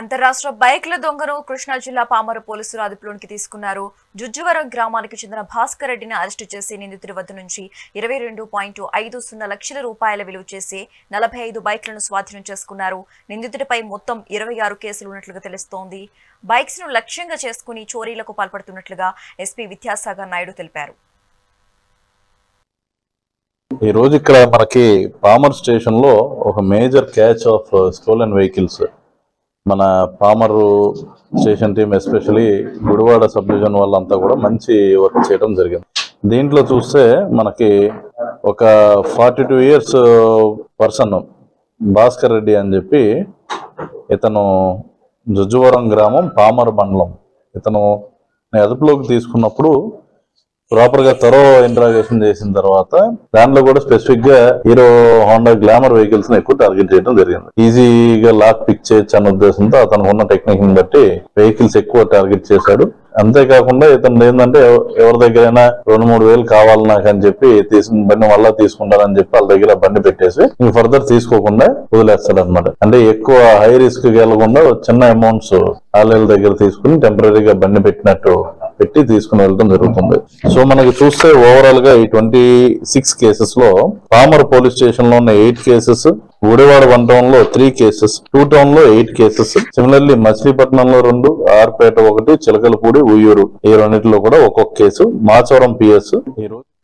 అంతరాష్ట్ర బైక్ల దొంగను కృష్ణా జిల్లా పామర పోలీసులు అదుపులోనికి తీసుకున్నారు. జుజ్జువరం గ్రామానికి చెందిన భాస్కర్ రెడ్డిని అరెస్టు చేసి నిందితుడి వద్ద నుంచి ఇరవై రెండు పాయింట్ ఐదు సున్నా లక్షల రూపాయల విలువ చేసి నలభై ఐదు బైక్లను స్వాధీనం చేసుకున్నారు. నిందితుడిపై మొత్తం ఇరవై ఆరు కేసులు ఉన్నట్లుగా తెలుస్తోంది. బైక్స్ను లక్ష్యంగా చేసుకుని చోరీలకు పాల్పడుతున్నట్లుగా ఎస్పీ విద్యాసాగర్ నాయుడు తెలిపారు. ఈ రోజు ఇక్కడ మనకి పామర్ స్టేషన్లో ఒక major catch of stolen vehicles మన Pamarru station team especially Gudivada sub division వాళ్ళంతా కూడా మంచి వర్క్ చేయడం జరిగింది. దీంట్లో చూస్తే మనకి ఒక forty two years person Bhaskar Reddy అని చెప్పి ఇతను జుజ్జువరం గ్రామం పామర్ మండలం. ఇతను అదుపులోకి తీసుకున్నప్పుడు ప్రాపర్గా తరో ఇంట్రాగేషన్ చేసిన తర్వాత దాంట్లో కూడా స్పెసిఫిక్గా హీరో హోండా గ్లామర్ వెహికల్స్ని ఎక్కువ టార్గెట్ చేయడం జరిగింది. ఈజీగా లాక్ పిక్ చేయొచ్చు అన్న ఉద్దేశంతో అతనికి ఉన్న టెక్నిక్ని బట్టి వెహికల్స్ ఎక్కువ టార్గెట్ చేశాడు. అంతేకాకుండా ఇతను ఏంటంటే ఎవరి ఎవరి దగ్గరైనా రెండు మూడు వేలు కావాలి నాకు అని చెప్పి తీసుకుని బండి మళ్ళా తీసుకుంటారని చెప్పి వాళ్ళ దగ్గర బండి పెట్టేసి ఇంక ఫర్దర్ తీసుకోకుండా వదిలేస్తాడు అనమాట అంటే ఎక్కువ హై రిస్క్ వెళ్ళకుండా చిన్న అమౌంట్స్ ఆలయాల దగ్గర తీసుకుని టెంపరీగా బండి పెట్టినట్టు పెట్టి తీసుకుని వెళ్ళడం జరుగుతుంది. సో మనకి చూస్తే ఓవరాల్గా ఈ ట్వంటీ సిక్స్ కేసెస్లో పామర్ పోలీస్ స్టేషన్లో ఉన్న ఎయిట్ కేసెస్ గుడివాడ వన్ టౌన్లో త్రీ కేసెస్ టూ టౌన్లో ఎయిట్ కేసెస్ సిమిలర్లీ మచిలీపట్నంలో రెండు ఆర్పేట ఒకటి చిలకలపూడి ఉయ్యూరు. ఈ రెండింటిలో కూడా ఒక్కొక్క కేసు మాచవరం పిఎస్ ఈ రోజు